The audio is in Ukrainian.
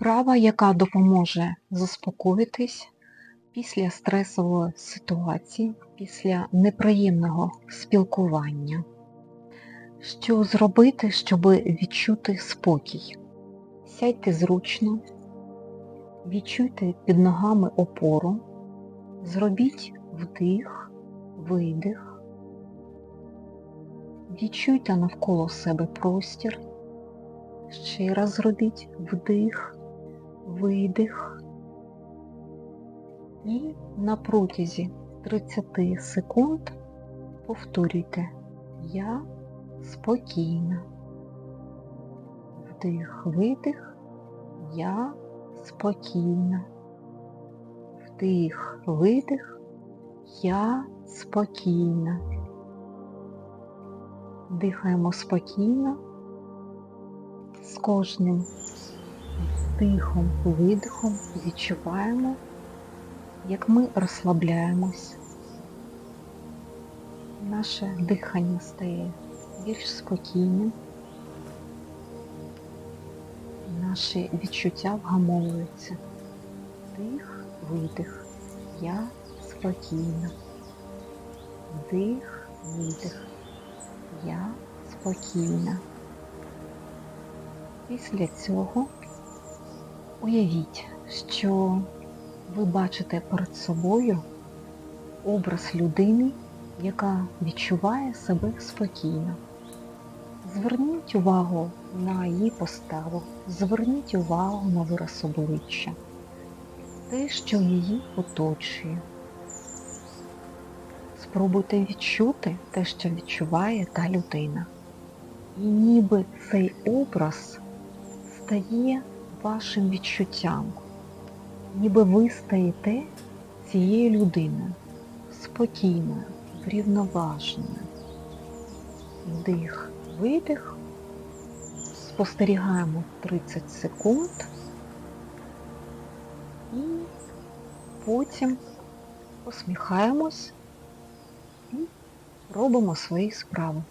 Вправа, яка допоможе заспокоїтись після стресової ситуації, після неприємного спілкування. Що зробити, щоб відчути спокій? Сядьте зручно, відчуйте під ногами опору, зробіть вдих, видих, відчуйте навколо себе простір. Ще раз зробіть вдих, видих. І на протязі 30 секунд повторюйте Я спокійна. Вдих, видих, я спокійна. Вдих, видих, я спокійна. Дихаємо спокійно. З кожним вдихом, видихом відчуваємо, як ми розслабляємось. Наше дихання стає більш спокійним. Наші відчуття вгамовуються. Вдих, видих. Я спокійна. Вдих, видих. Я спокійна. Після цього уявіть, що ви бачите перед собою образ людини, яка відчуває себе спокійно. Зверніть увагу на її поставу, зверніть увагу на вираз обличчя, те, що її оточує. Спробуйте відчути те, що відчуває та людина. І ніби цей образ стає вашим відчуттям, ніби ви стаєте цією людиною, спокійною, врівноваженою. Вдих, видих, спостерігаємо 30 секунд і потім посміхаємось і робимо свої справи.